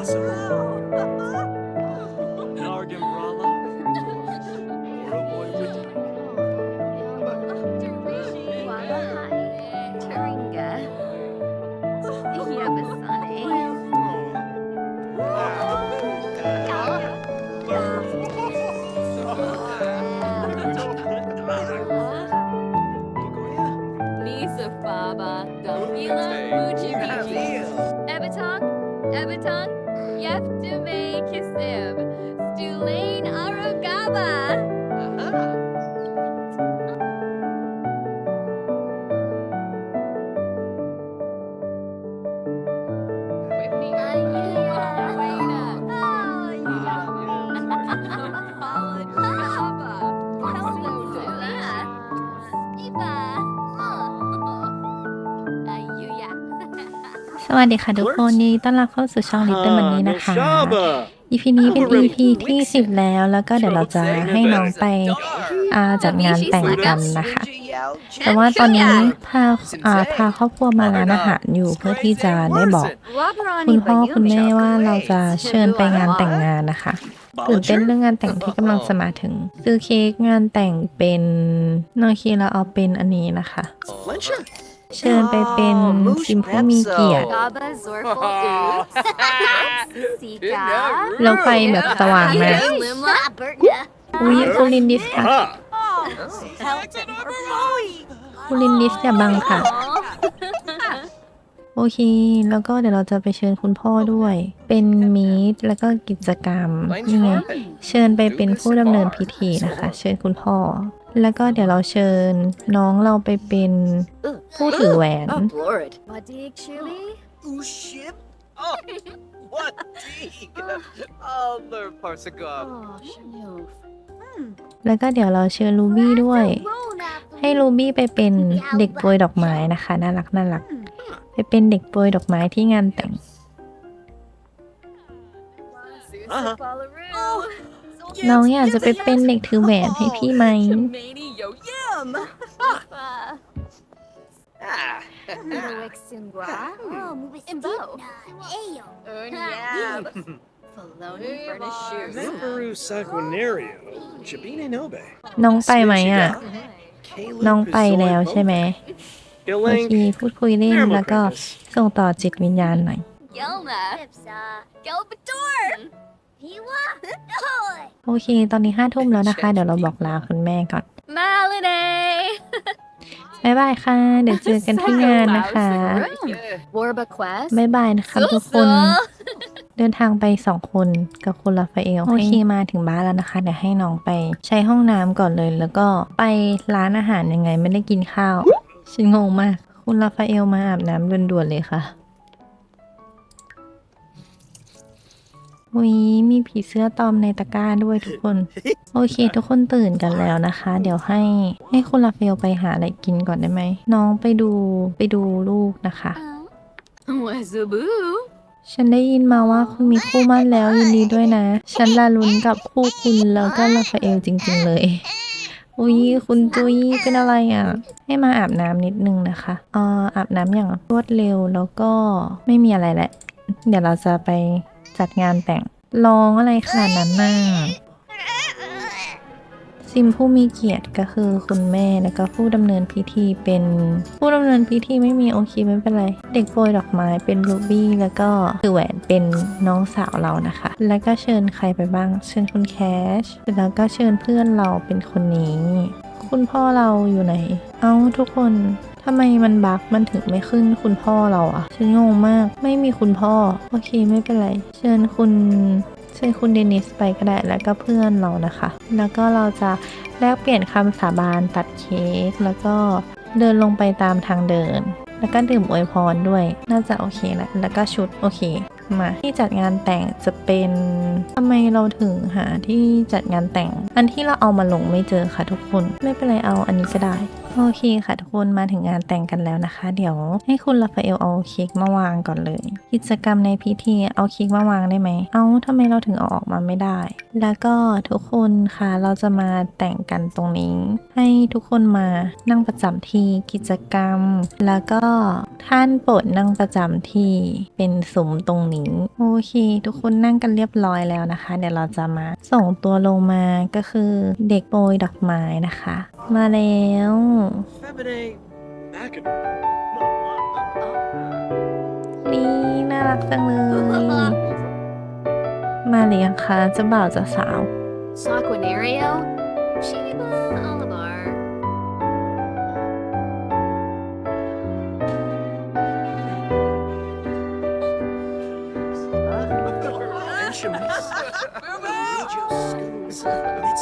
impossible. สวัสดีค่ะทุกคนยินดีต้อนรับเข้าสู่ช่องลิตเติ้ลวันนี้นะคะ Mashaba. EP นี้เป็น EP ที่10แล้ว แล้วก็เดี๋ยวเราจะให้น้องไปอ่าจัดงานแต่งกันนะคะ แต่ว่าตอนนี้พาอ่าพาครอบครัวมาร้านอาหารอยู่เพื่อที่จะได้บอกคุณพ่อคุณแม่ว่าเราจะเชิญไปงานแต่งงานนะคะตื่นเต้นเรื่องงานแต่งที่กำลังจะมาถึงซื้อเค้กงานแต่งเป็นโนคีเราเอาเป็นอันนี้นะคะ Fletcher? เชิญไปเป็นซิมผู้มีเกียรติ Gaba Zorful Oops. Sika. แล้วไฟแบบสว่างมาก Limla. อุ้ยคุณลินดิสค่ะ Aha. คุณลินดิสอย่าบังค่ะ โอเค แล้วก็เดี๋ยวเราจะไปเชิญคุณพ่อด้วย เป็นมีตแล้วก็กิจกรรมนี่ไง เชิญไปเป็นผู้ดำเนินพิธีนะคะ เชิญคุณพ่อ แล้วก็เดี๋ยวเราเชิญน้องเราไปเป็นผู้ถือแหวน Lord. Madig Shirley. Ooh, shit. Oh, what dig? Oh, Lord Parsagov. Oh, Shanoof. แล้วก็เดี๋ยวเราเชิญลูบี้ด้วย ให้ลูบี้ไปเป็นเด็กโปรยดอกไม้นะคะ น่ารักน่ารัก ไปเป็นเด็กโปรยดอกไม้ที่งานแต่ง Uh-huh. Oh, น้องอยากจะไปเป็นเด็กถือแหวนให้พี่ไหม Mani yo yum. Ah. Muik Singwa. Oh, Imbo. Ernyab. Faloni Furnace Shoes. Memberu Sanguinario. Jabine Nobe. น้องไปไหมอะ Caleb น้องไปแล้วใช่ไหมโอเค Gilling. พูดคุยเล่นแล้วก็ส่งต่อจิตวิญญาณหน่อย Gelna. Gelbator. Hiwa. โอเค ตอนนี้ห้าทุ่มแล้วนะคะ เดี๋ยวเราบอกลาคุณแม่ก่อน Malinae. บ๊ายบายค่ะ เดี๋ยวเจอกันที่งานนะคะ Warba Quest. บ๊ายบายนะคะทุกคน เดินทางไปสองคนกับคุณราฟาเอลโอเคมาถึงบ้านแล้วนะคะ เดี๋ยวให้น้องไปใช้ห้องน้ำก่อนเลย แล้วก็ไปร้านอาหารยังไงไม่ได้กินข้าว ฉันงงมาก คุณราฟาเอลมาอาบน้ำด่วนๆเลยค่ะ อุ้ยมีผีเสื้อตอมในตะกร้าด้วยทุกคน โอเค ทุกคนตื่นกันแล้วนะคะ เดี๋ยวให้ให้คุณราฟาเอลไปหาอะไรกินก่อนได้ไหม น้องไปดูไปดูลูกนะคะ Wazaboo. ฉันได้ยินมาว่าคุณมีคู่มั่นแล้วยินดีด้วยนะ ฉันลาลุ้นกับคู่คุณแล้วก็ราฟาเอลจริงๆเลย อุ้ยคุณจุ้ยเป็นอะไรอะ ให้มาอาบน้ำนิดนึงนะคะเอ่ออาบน้ำอย่างรวดเร็วแล้วก็ไม่มีอะไรแหละ เดี๋ยวเราจะไป จัดงานแต่งร้องอะไรขนาดนั้นน่ะซิมผู้มีเกียรติก็คือคุณแม่แล้วก็ผู้ดำเนินพิธีเป็นผู้ดำเนินพิธีไม่มีโอเคไม่เป็นไร เด็กโปรยดอกไม้เป็นรูบี้แล้วก็ถือแหวนเป็นน้องสาวเรานะคะ แล้วก็เชิญใครไปบ้าง เชิญคุณแคชแล้วก็เชิญเพื่อนเราเป็นคนนี้ คุณพ่อเราอยู่ไหน เอ้าทุกคน ทำไมมันบั๊กมันถึงไม่ขึ้นคุณพ่อเราอะฉันงงมาก ไม่มีคุณพ่อ โอเคไม่เป็นไร เชิญคุณเชิญคุณเดนิสไปก็ได้แล้วก็เพื่อนเรานะคะ แล้วก็เราจะแลกเปลี่ยนคำสาบานตัดเค้กแล้วก็เดินลงไปตามทางเดิน แล้วก็ดื่มอวยพรด้วย น่าจะโอเคแหละแล้วก็ชุดโอเคมาที่จัดงานแต่งจะเป็นทำไมเราถึงหาที่จัดงานแต่ง อันที่เราเอามาลงไม่เจอค่ะทุกคน ไม่เป็นไรเอาอันนี้ก็ได้ โอเคค่ะทุกคนมาถึงงานแต่งกันแล้วนะคะ เดี๋ยวให้คุณราฟาเอลเอาเค้กมาวางก่อนเลย กิจกรรมในพิธีเอาเค้กมาวางได้ไหม เอาทำไมเราถึงเอาออกมาไม่ได้ แล้วก็ทุกคนค่ะเราจะมาแต่งกันตรงนี้ ให้ทุกคนมานั่งประจำที่กิจกรรม แล้วก็ท่านโปรดนั่งประจำที่เป็นสุมตรงนี้โอเค ทุกคนนั่งกันเรียบร้อยแล้วนะคะ เดี๋ยวเราจะมาส่งตัวลงมาก็คือเด็กโปรยดอกไม้นะคะ มาแล้ว Femine. Macadam. นี่น่ารักจังเลย มาหรือยังคะเจะบ่าวเจะสาว Sanguinario. Shiba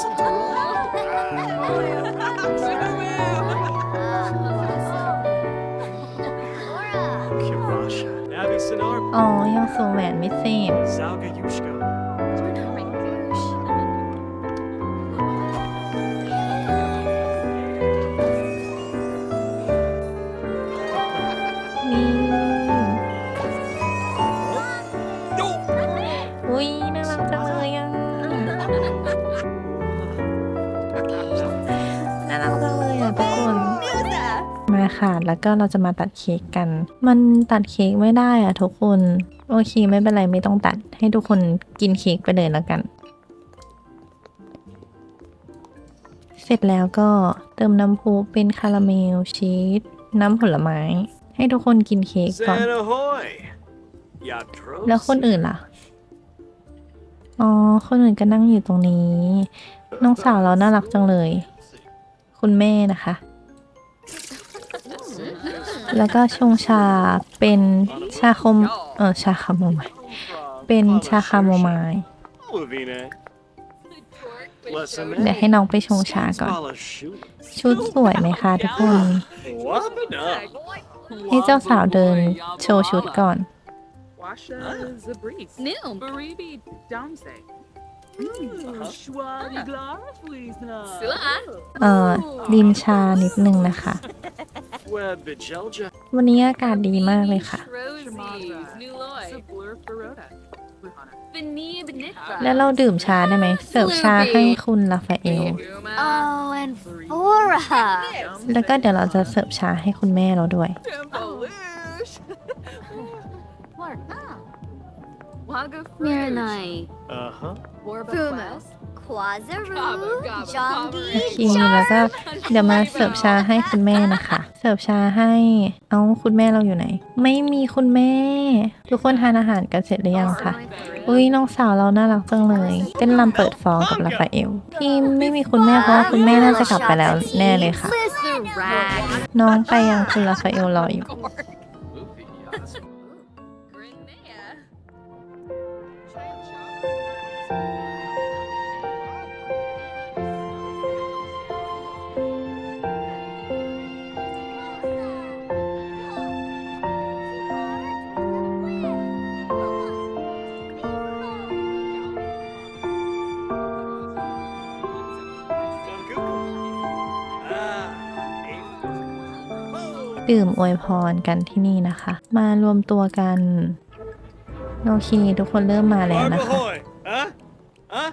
Olivar. ยังสวมแหวนไม่เสร็ แล้วก็เราจะมาตัดเค้กกัน มันตัดเค้กไม่ได้อะทุกคน โอเคไม่เป็นไรไม่ต้องตัด ให้ทุกคนกินเค้กไปเลยแล้วกัน เสร็จแล้วก็เติมน้ำพุเป็นคาราเมลชีสน้ำผลไม้ ให้ทุกคนกินเค้กก่อน San ahoy. Yatros. แล้วคนอื่นล่ะ อ๋อ คนอื่นก็นั่งอยู่ตรงนี้ น้องสาวเราน่ารักจังเลย คุณแม่นะคะ แล้วก็ชงชาเป็นชาคมเออชาคาโมไมล์เป็นชาคาโมไมล์ Lavina. Listen, เดี๋ยวให้น้องไปชงชาก่อน Smala shoot. ชุดสวยไหมคะทุกคน Wabana. ให้เจ้าสาวเดินโชว์ชุดก่อน Washa Zabris. Noom. Baribi Damse. Schwali Glarfleesna. Sua. เอ่อดินชานิดนึงนะคะ Web Bijelja. วันนี้อากาศดีมากเลยค่ะ Rosies. Nuloy. Sablur Baroda. Luhana. Benib Nitra. แล้วเราดื่มชาได้ไหม เสิร์ฟชาให้คุณลาฟาเอล Oh, and Fora. แล้วก็เดี๋ยวเราจะเสิร์ฟชาให้คุณแม่เราด้วย Tempolish. Mark. Waga Miranai. Uh huh. Warba Fuma. Quest. Quazaru, Gobba, gobba, Jongi, โอเคแล้วก็เดี๋ยวมาเสิร์ฟชาให้คุณแม่นะคะ เสิร์ฟชาให้ เอาคุณแม่เราอยู่ไหน ไม่มีคุณแม่ ทุกคนทานอาหารกันเสร็จหรือยังคะอุ้ยน้องสาวเราน่ารักจังเลยเต้นรำเปิดฟองกับลาฟาเอลที่ไม่มีคุณแม่เพราะว่าคุณแม่น่าจะกลับไปแล้วแน่เลยค่ะ Rag. น้องไปยังคุณลาฟาเอลรออยู่ ดื่มอวยพรกันที่นี่นะคะ มารวมตัวกัน โอเค ทุกคนเริ่มมาแล้วนะคะ Barbahoy. Huh? Huh?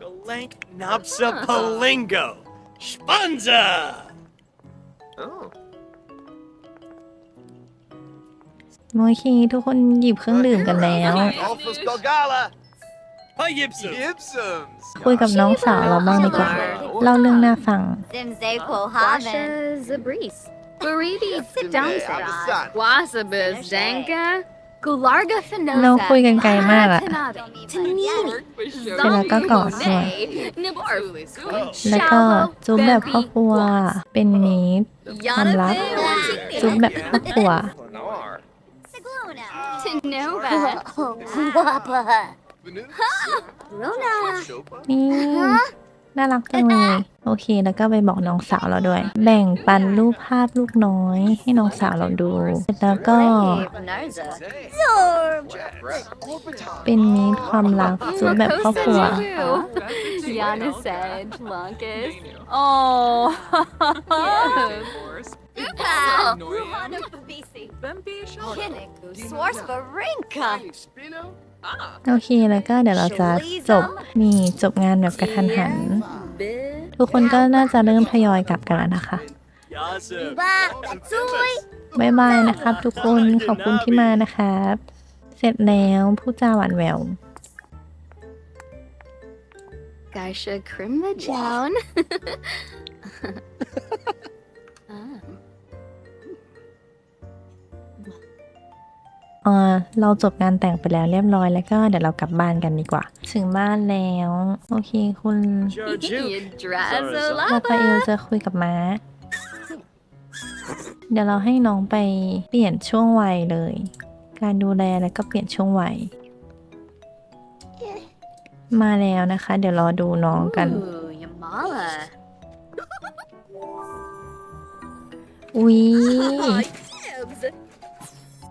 Galank Nopsa Palingo. Spanza. Oh. โอเค ทุกคนหยิบเครื่องดื่มกันแล้ว Alphas Gogala. Hi, Yipsum. Gibsons. คุยกับน้องสาวเราบ้างดีกว่าเล่าเรื่องน่าฟัง Zimzeko Washa Haven. Zabris. Baribi Simbe, Damsa. Abasan. Wasabas Danka. Gularga Finosa. เราคุยกันไกลมากอะ Tanini. เสร็จแล้วก็กอดด้วย Nibar. แล้วก็จุ๊บแบบครอบครัว เป็นมิตรความลับจุ๊บแบบครอบครัว Nar. Sigluna. Tenova. Wappa. Runa. นี่ น่ารักจังเลย โอเค แล้วก็ไปบอกน้องสาวเราด้วย แบ่งปันรูปภาพลูกน้อย ให้น้องสาวเราดูเสร็จแล้วก็ Narza. Say. Zorb. Corbiton. เป็นมิตรความรักจุ๊บแบบครอบครัว Yana said, Lunkus. Oh. Upa. Ruhana Babisi. Bempi Shaw. Kinniku. Swarsbarinka. โอเคแล้วก็เดี๋ยวเราจะจบนี่จบงานแบบกระทันหัน ทุกคนก็น่าจะเริ่มทยอยกลับกันแล้วนะคะบายบายนะครับทุกคนขอบคุณที่มานะครับ เสร็จแล้วผู้จาหวานแหวว Geisha Krimma Jown. เออเราจบงานแต่งไปแล้วเรียบร้อยแล้วก็เดี๋ยวเรากลับบ้านกันดีกว่า ถึงบ้านแล้ว โอเคคุณโรปาฟาเอลจะคุยกับม้า เดี๋ยวเราให้น้องไปเปลี่ยนช่วงวัยเลย การดูแลแล้วก็เปลี่ยนช่วงวัย มาแล้วนะคะ เดี๋ยวรอดูน้องกัน Ooh, Yamala. อุ้ย Oh,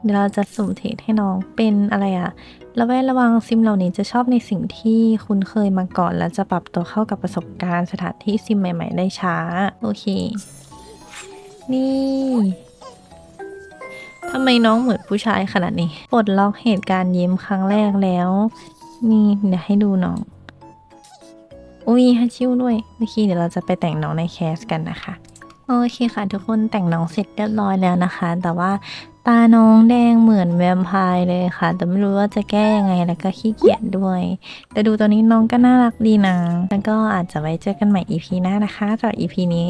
เดี๋ยวเราจะสุ่มเทรดให้น้องเป็นอะไรอะระแวดระวังซิมเหล่านี้จะชอบในสิ่งที่คุ้นเคยมาก่อน และจะปรับตัวเข้ากับประสบการณ์สถานที่ซิมใหม่ ๆ ได้ช้า โอเค นี่ทำไมน้องเหมือนผู้ชายขนาดนี้ปลดล็อกเหตุการณ์ยิ้มครั้งแรกแล้ว นี่เดี๋ยวให้ดูน้อง อุ้ยฮัชิวด้วยโอเคเดี๋ยวเราจะไปแต่งน้องในแคสกันนะคะโอเคค่ะทุกคนแต่งน้องเสร็จเรียบร้อยแล้วนะคะ แต่ว่า ตาน้องแดงเหมือนแวมไพร์เลยค่ะ แต่ไม่รู้ว่าจะแก้ยังไงแล้วก็ขี้เกียจด้วย แต่ดูตอนนี้น้องก็น่ารักดีนะ แล้วก็อาจจะไว้เจอกันใหม่ EP หน้านะคะสำหรับ EP นี้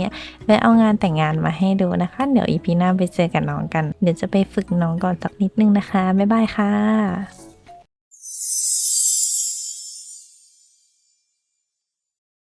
ไปเอางานแต่งงานมาให้ดูนะคะ เดี๋ยว EP หน้าไปเจอกันน้องกัน เดี๋ยวจะไปฝึกน้องก่อนสักนิดนึงนะคะ บ๊ายบายค่ะ